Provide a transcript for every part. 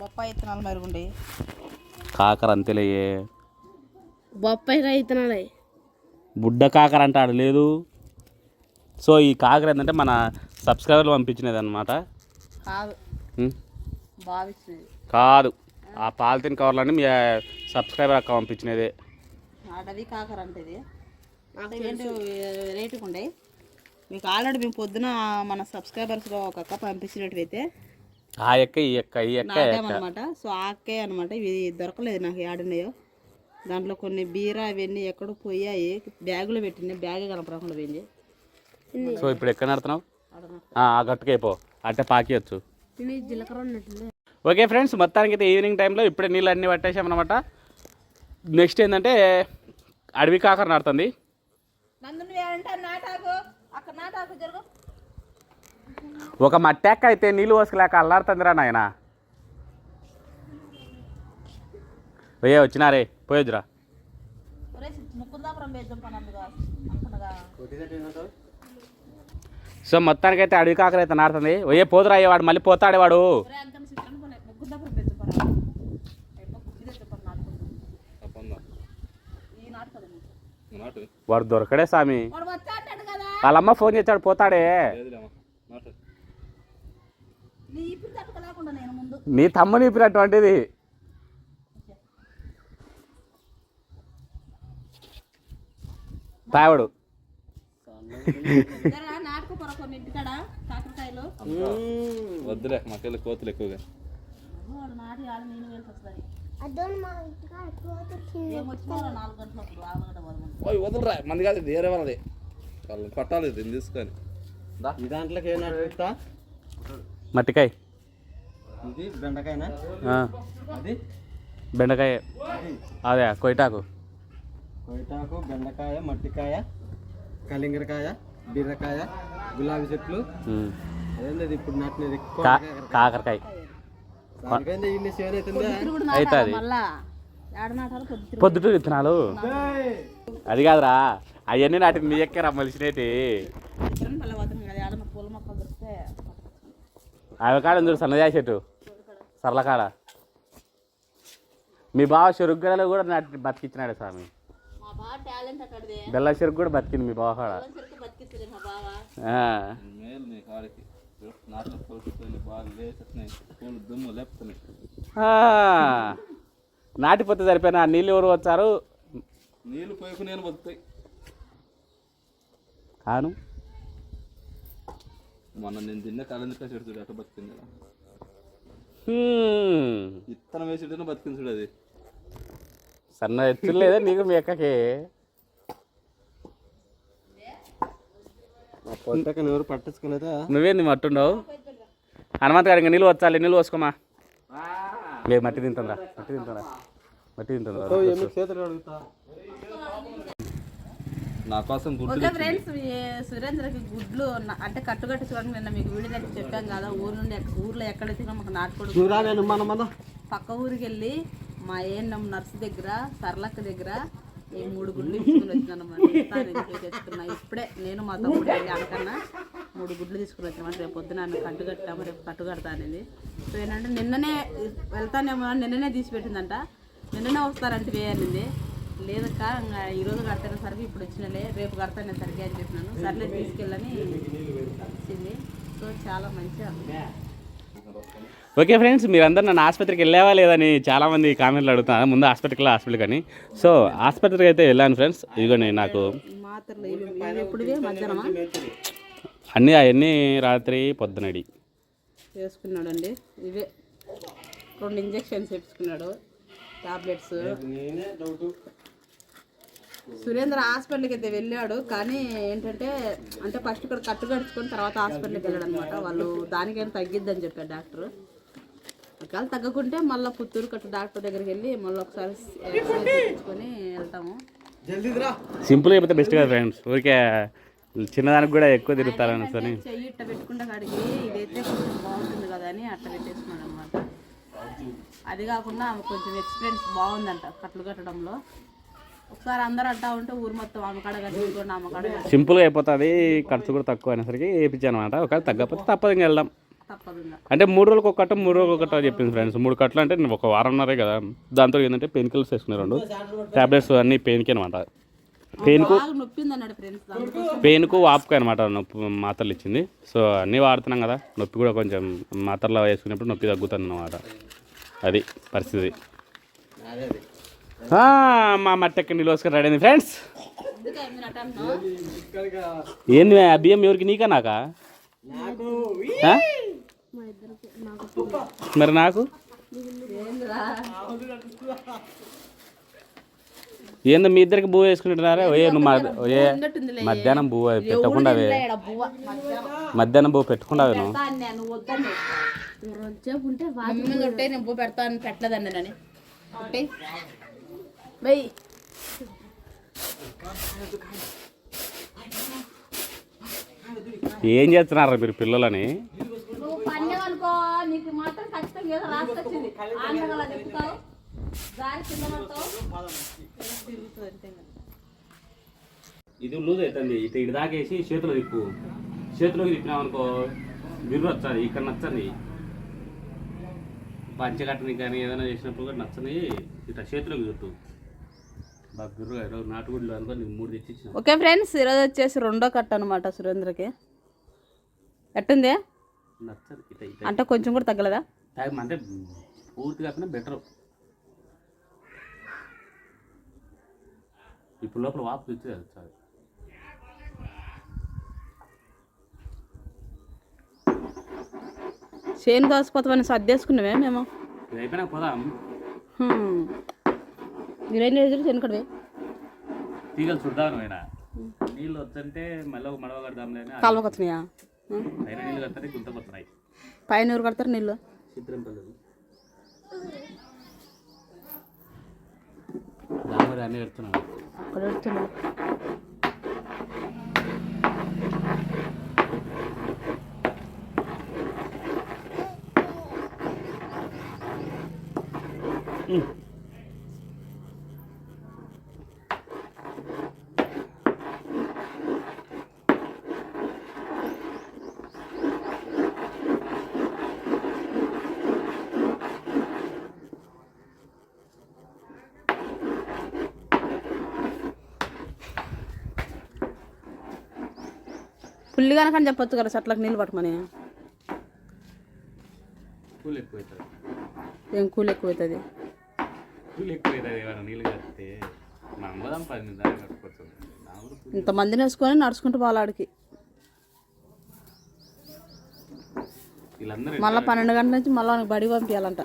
బొప్పాయి ఇత్తనాలు మరుగుండే. కాకర అంతేలయ్యే బొప్పాయి రైతనాలే. బుడ్డ కాకర అంటాడు లేదు. సో ఈ కాకర ఏంటంటే మన సబ్స్క్రైబర్లు పంపించినది అనమాట కాదు భావిస్తుంది కాదు. ఆ పాలిథిన్ కవర్లన్నీ మీ సబ్స్క్రైబర్ అక్క పంపించినదే. అడవి కాకర అంటే ఇది. ఏంటి రేటుకు ఉండే మీకు ఆల్రెడీ మేము పొద్దున మన సబ్స్క్రైబర్స్లో ఒక అక్క పంపించినట్టయితే ఆ ఎక్క ఈ ఎక్క ఈ ఎక్క ఎక్క. నాటామన్నమాట సో ఆ అక్కే అనమాట ఇవి దొరకలేదు నాకు ఏడున్నాయో దాంట్లో కొన్ని బీరా అవన్నీ ఎక్కడో పోయాయి. బ్యాగులో పెట్టినాయి బ్యాగ్ కనపడకుండా పోయింది. సో ఇప్పుడు ఎక్కడ నడుతున్నావు? ఆ ఆ గట్టుకే పో. అంటే పాకియచ్చు. Okay friends. మొత్తానికి అయితే ఈవినింగ్ టైంలో ఇప్పుడే నీళ్ళు అన్నీ పట్టేసామన్నమాట. నెక్స్ట్ ఏంటంటే అడవి కాకర నాడుతుంది ఒక మట్టెక్క అయితే నీళ్ళు పోసుకులేక అల్లాడుతుందిరా నాయన. పోయే వచ్చినారే పోయొద్దురా. సో మొత్తానికైతే అడవి కాకర అయితే నాడుతుంది పోయే పోదురా అయ్యే వాడు మళ్ళీ పోతాడే వాడు. దొరకడే స్వామి. వాళ్ళమ్మ ఫోన్ చేశాడు పోతాడే. నీ ఇప్పుడు తట్టుకోలేకుండా నేను ముందు. నీ తమ్ముని తావడు కొన్ని ఇంటికాడ కాకరకాయలు? వద్దులే మాకెళ్ళి కోతులు ఎక్కువగా. వెళ్ళి వదలరా మంది కాదు వేరే వాళ్ళది. వాళ్ళని కొట్టాలి దీన్ని తీసుకొని. దాంట్లోకి ఏం మట్టికాయ. ఇది బెండకాయనా? ఆ, అది? బెండకాయ. అదే. కొయిటాకు కొయిటాకు బెండకాయ మట్టికాయ కలింగరకాయ బీరకాయ గులాబీ చెట్లు. ఇప్పుడు నాటినది? కాకరకాయ. అవుతుందా పొద్దుటూరు విత్తనాలు అది కాదురా. అవన్నీ నాటి నీ ఎక్కరా మలిసినైతే అవి కాడ చూడు సన్నజాయి చెట్టు సరళకాడ మీ బావ చెరుగ్గడలో కూడా నాటి బతికిచ్చినాడు స్వామి. మా బాగా టాలెంట్ అక్కడిది. బెల్ల చెరుకు కూడా బతికింది మీ బావ కాడ. నాటిపోతే సరిపోయినా నీళ్ళు ఎవరు వచ్చారు నీళ్ళు పోయికు నేను బతుకుతాయి. కాను. మొన్న నేను తిన్న కలందికాయ చెడు చూడు అట్ట బతికింది. ఇత్తనం వేసి బతికింది చూడు అది. సన్న ఎత్తులు లేదా నీకు మీ ఎక్కకి ఆ పొట్టక ఎవరు పట్టించుకోలేదా? నువ్వేంది మట్టుండవు హనుమంత్ గారు ఇంకా నీళ్ళు వచ్చాలి నీళ్ళు పోసుకోమా? లే మట్టి తింటుందా మట్టి తింటుందా మట్టి తింటుందా చేతులు అడుగుతా? నా కోసం గుడ్డు ఓకే ఫ్రెండ్స్ సురేంద్రకి గుడ్లు అంటే కట్టుకట్టు చూడండి నిన్న మీకు వీడియో దగ్గర చెప్పాం కదా ఊరు నుండి ఊర్లో ఎక్కడైతే మాకు నాటుకోడు చూరా నేను మన మన. పక్క ఊరికి వెళ్ళి మా ఏఎన్ఎం నర్సు దగ్గర సరళక్క దగ్గర ఈ మూడు గుడ్లు తీసుకుని వచ్చినాను తెచ్చుకున్నా. ఇప్పుడే నేను మా తమ్ముడు అంకన్నా మూడు గుడ్లు తీసుకుని వచ్చామంటే రేపు పొద్దున ఆమె కట్టు కట్టాము రేపు కట్టు కడతా అనేది. సో ఏంటంటే నిన్ననే వెళ్తానేమో అని నిన్ననే తీసి పెట్టిందంట. నిన్ననే వస్తారంటే అనింది లేదక్క ఇంకా ఈరోజు కడతానే సరికి ఇప్పుడు వచ్చినలే రేపు కడతానే సరికి అని చెప్పినాను. సర్లే తీసుకెళ్ళని ఇచ్చింది సో చాలా మంచిగా ఓకే ఫ్రెండ్స్ మీరందరూ నన్ను ఆసుపత్రికి వెళ్ళావా లేదని చాలామంది కామెంట్లు అడుగుతున్నారు. ముందు హాస్పిటల్కి హాస్పిటల్ కానీ సో ఆసుపత్రికి అయితే వెళ్ళాను ఫ్రెండ్స్. ఇదిగోండి నాకు అన్నీ అవన్నీ రాత్రి పొద్దునడి. వేసుకున్నాడు అండి ఇవే రెండు ఇంజెక్షన్స్ వేసుకున్నాడు. టాబ్లెట్స్. సురేంద్ర హాస్పిటల్కి అయితే వెళ్ళాడు కానీ ఏంటంటే అంటే ఫస్ట్ ఇక్కడ కట్టు కడుచుకొని తర్వాత హాస్పిటల్కి వెళ్ళాడు అనమాట వాళ్ళు దానికైనా తగ్గిద్దని చెప్పారు డాక్టర్. ఒకవేళ తగ్గకుంటే మళ్ళీ పుత్తూరు కట్టు డాక్టర్ దగ్గరికి వెళ్ళి మళ్ళీ ఒకసారి చేయించుకొని వెళ్తాము. సింపుల్ అయిపోతే బెస్ట్ కదా ఫ్రెండ్స్ ఊరికే చిన్నదానికి కూడా ఎక్కువ తిరుగుతారని సరే చెయ్యి ఇట్ట పెట్టుకుంటే కాడికి ఇదైతే కొంచెం బాగుంటుంది కదా అని అట్ట పెట్టేసుకున్నాడు అనమాట అది కాకుండా ఆమె కొంచెం ఎక్స్పీరియన్స్ బాగుందంట కట్లు కట్టడంలో. ఒకసారి అందరూ అంటా ఉంటే ఊరు మొత్తం సింపుల్గా అయిపోతుంది ఖర్చు కూడా తక్కువ అయినసరికి వేయించాను అనమాట ఒకవేళ తగ్గకపోతే తప్పదు ఇంకా వెళ్దాం. అంటే మూడు రోజులకు ఒక కట్ట మూడు రోజులకు ఒక కట్ట చెప్పింది ఫ్రెండ్స్ మూడు కట్టలు అంటే ఒక వారంన్నరే కదా. దాంతో ఏంటంటే పెయిన్ కిల్లర్స్ వేసుకునే రెండు. టాబ్లెట్స్ అన్నీ పెయిన్కి అనమాట పెయిన్కు పెయిన్కు వాపుకి అనమాట నొప్పి మాత్రలు ఇచ్చింది. సో అన్నీ వాడుతున్నాం కదా. నొప్పి కూడా కొంచెం మాత్రలు వేసుకునేప్పుడు నొప్పి తగ్గుతుంది అన్నమాట. అది పరిస్థితి. మా మట్టి ఎక్కడ నిలువసుకొని రెడీ అయింది ఫ్రెండ్స్ ఏంది ఆ బియ్యం ఎవరికి నీకా నాకా? మరి నాకు? ఏందిరా ఏందో మీ ఇద్దరికి బువ్వ వేసుకుంటున్నారా? ఏ నువ్వు ఏ. మధ్యాహ్నం బువ్వ బువ్వ మధ్యాహ్నం బువ్వ పెట్టుకుండావే నువ్వు. వెయ్యి ఏం చేస్తున్నారా మీరు పిల్లలని. ఇది లూజ్ అవుతుంది ఇటు ఇటు దాకేసి చేతిలో తిప్పు. చేతిలోకి తిప్పినావు అనుకో బిర్రు వచ్చాది ఇక్కడ నచ్చని. పంచగట్టని కానీ ఏదైనా చేసినప్పుడు కూడా నచ్చని. ఇట్లా చేతిలోకి చుట్టు ఓకే ఫ్రెండ్స్ ఈరోజు వచ్చేసి రెండో కట్ట అనమాట సురేంద్రకి. ఎట్టుంది అంటే కొంచెం కూడా తగ్గలేదా? అంటే పూర్తి కాకుండా బెటర్. ఇప్పుడు లోపల వాపు చాలు. చేను కాసిపోతామని సర్దేసుకున్నామే మేము. పోదాం. హ్మ్. మీరేం చేసారు చేనుకడవే తీగలు చూద్దాం అయినా నీళ్ళు వస్తుంటే మళ్ళీ ఒక మడవ కడదాంలే కాలువకి వచ్చినాయా. పైన నీళ్ళు కడితే గుంతకొస్తున్నాయి పైన ఎవరు కడతారు నీళ్ళు. చిత్రం పల్లెలు. దామరి అన్నీ పెడుతున్నాను అక్కడ పెడుతున్నారు పుల్లిగానే కానీ చెప్పొచ్చు కదా చెట్లకు నీళ్ళు పట్టమని ఏం కూలి ఎక్కువ అవుతుంది కూల్ ఎక్కువ అవుతుంది ఏమైనా నీళ్ళు కడితే? మనం పోదాం పది నిమిషాలు కట్టుకోవచ్చు నా ఊరు ఇంతమందిని వేసుకొని నడుచుకుంటూ పోలాడికి మళ్ళీ పన్నెండు గంటల నుంచి మళ్ళీ వాళ్ళకి బడి పంపించాలంట.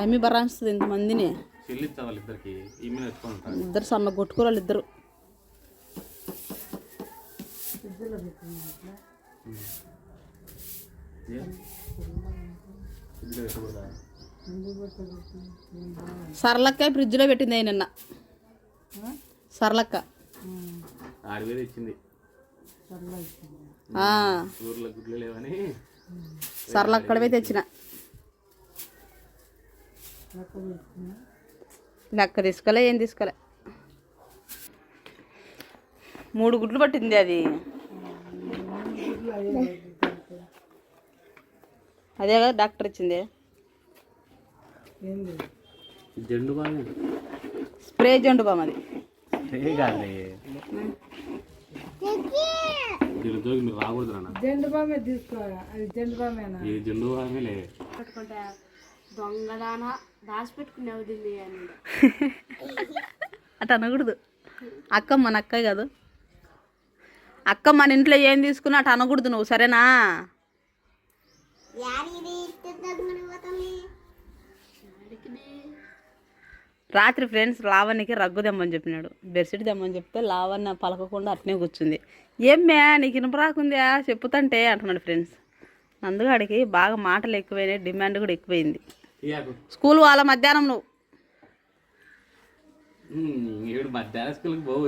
అమ్మి బరాయిస్తుంది ఇంతమందిని. ఇద్దరు సన్న కొట్టుకోవాలి ఇద్దరు. ఇల్లు పెట్టకూడదా సరళక్క ఫ్రిడ్జ్లో పెట్టింది అయి నిన్న. సరళక్క. లేవని. సరళక్కడవే తెచ్చిన. లెక్క తీసుకోలే ఏం తీసుకోలే. మూడు గుడ్లు పట్టింది అది. అదే కదా డాక్టర్ ఇచ్చింది. జెండు బాగా స్ప్రే జండు బామ్ అది. కాదు జోగి మీరు రాకూడదు నాన్న జెండు బామే తీసుకోవాలి? అది జెండు బామేనా? ఇది జెండు బాగా లే పెట్టుకుంటే. దొంగదాన దాచిపెట్టుకునేవి దీన్ని అని. అట్ట అనకూడదు. అక్క మన అక్క కాదు. అక్క మన ఇంట్లో ఏం తీసుకున్నా అటు అనకూడదు నువ్వు సరేనా? రాత్రి ఫ్రెండ్స్ లావణ్యకి రగ్గు తెమ్మని చెప్పినాడు. బెడ్షీట్ తెమ్మని చెప్తే లావణ్య పలకకుండా అట్నే కూర్చుంది. ఏమ్మే నీకు ఇనపరాకుందా చెప్పుతంటే అంటున్నాడు ఫ్రెండ్స్. నందుగాడికి బాగా మాటలు ఎక్కువైనాయి డిమాండ్ కూడా ఎక్కువైంది. స్కూల్ వాళ్ళ మధ్యాహ్నం నువ్వు. ఏడు మధ్యాహ్నం స్కూల్కి బాగు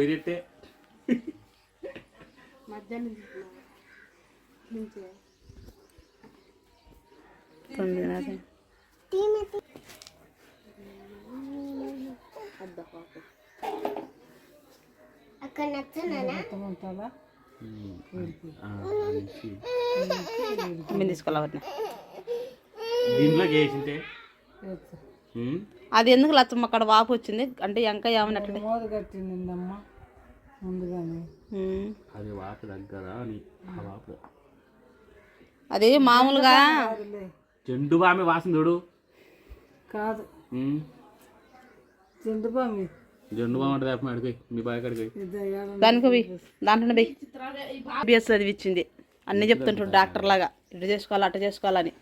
తొమ్మిదిన్నర. మేము తీసుకోవాలి అది ఎందుకు లచ్చమ్మ అక్కడ వాపు వచ్చింది? అంటే ఇంకా ఏమన్నట్టు అది వాపు దగ్గర అని ఆ వాపు అది మామూలుగా చెండు బామి వాసన చూడు కాదు. జెండు బామ అంటే తప్ప అడిగి మీ బాయ్ కడిగి దానికి పోయి దాంట్లో పోయి. బిఎస్ చదివి ఇచ్చింది అన్నీ చెప్తుంటాడు డాక్టర్ లాగా. ఇటు చేసుకోవాలి అటు చేసుకోవాలని.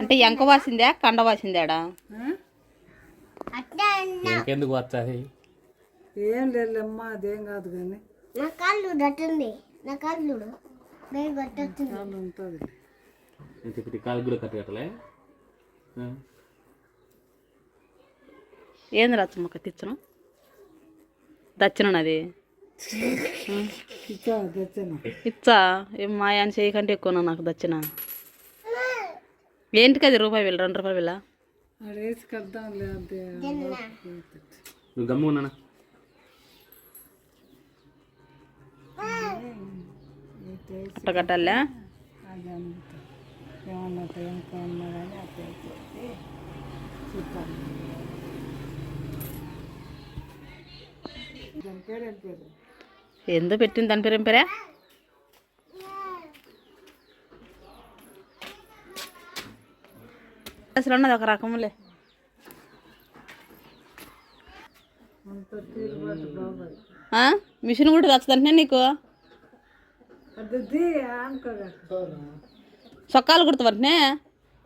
అంటే ఎంక వాసిందా కండ వాసిందాడా? ఇంకెందుకు వచ్చాది ఏం లేదమ్మా అదేం కాదు కానీ. నా కాళ్ళు దట్టుంది నా కాళ్ళు నేను కొట్టొచ్చింది చాలా ఉంటుంది. నేను చెప్పి కాలు కూడా కట్టగట్టలే ఏంది రచ్చమ్మక్క తెచ్చను దచ్చను అది ఇచ్చా ఏం మా ఆయన చేయకంటే ఎక్కువ నాకు దచ్చిన ఏంటికి అది రూపాయి వెళ్ళి రెండు రూపాయలు వెళ్ళా ఆడ వేసి కడదాం లేదంటే నువ్వు గమ్ము ఉన్నానా అట్ట కట్టాలా అది అనుకుంటా ఏమన్నా ఇంకా ఉన్నా కానీ అట్లా అయిపోతే చూస్తాను దాని పేరు ఏం పేరు ఏందో పెట్టింది దాని పేరు ఏం పేరే అసలు ఉన్నది ఒక రకములే? మిషన్ కూడా రచ్చదంటే నీకు? సొక్కాలు కుడతావంటే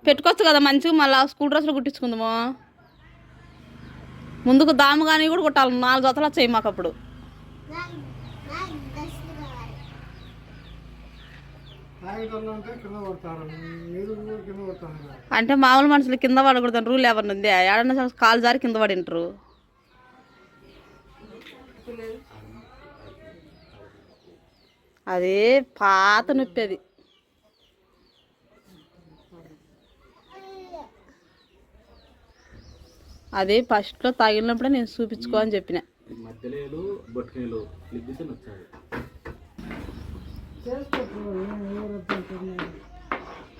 పెట్టుకోవచ్చు కదా మంచిగా మళ్ళీ స్కూల్ డ్రెస్సులు కుట్టించుకుందాము. ముందుకు దాము కానీ కూడా కుట్టాలి. నాలుగు జతలు వచ్చాయి మాకు అప్పుడు ఉంటే కింద కొడతారు మీరు కూడా కింద కొడతారు అంటే మామూలు మనుషులు కింద పడకూడదని రూల్ ఎవరిని ఉంది? ఏడన్నా కాలు జారి కింద పడింటారు అది పాత నొప్పి అది. అది ఫస్ట్లో తగిలినప్పుడే నేను చూపించుకో అని చెప్పిన. మధ్యలో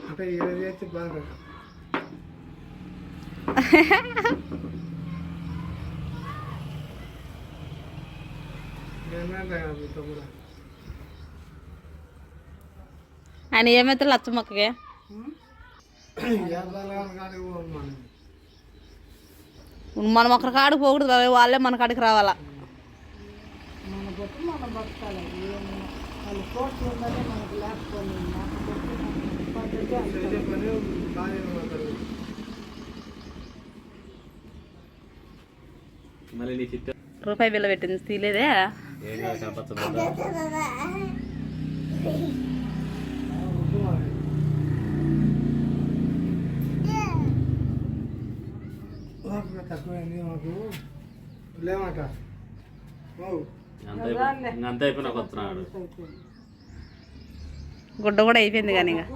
అంటే ఇది చేసి బాగా ఆయన ఏమైతే లచ్చమ్మక్కకి కానీ మనం ఒకరి కాడికి పోకూడదు వాళ్ళే మన కాడికి రావాలా మన బట్టి మనం బతకాలి ఏమన్నా వాళ్ళ కోర్టు ఉందని మనకు లేకపోయింది రూపాయి బిల్ల పెట్టింది. తీలేదే? తక్కువైంది మాకు. లేమాట. అంత అయిపోయి- అంత అయిపోయినా వస్తున్నాడు. గుడ్డ కూడా అయిపోయింది కానీ ఇంకా.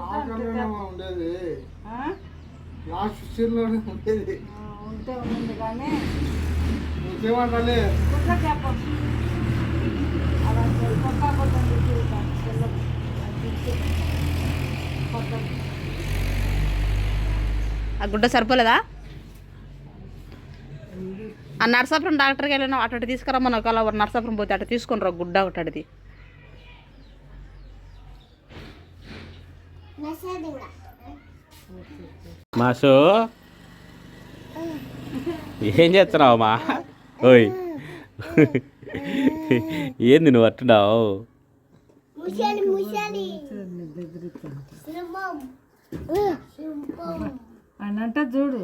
ఆ? గుడ్డ సరిపోలేదా? ఆ నర్సాపురం డాక్టర్కి వెళ్ళినా అటు తీసుకురమ్మని ఒకవేళ నర్సాపురం పోతే అటు తీసుకొని రా గుడ్డ ఒకటి మాసు ఏం చేస్తున్నావు మా? ఓయ్. ఏంది నువ్వు అట్టున్నావు అంటే చూడు.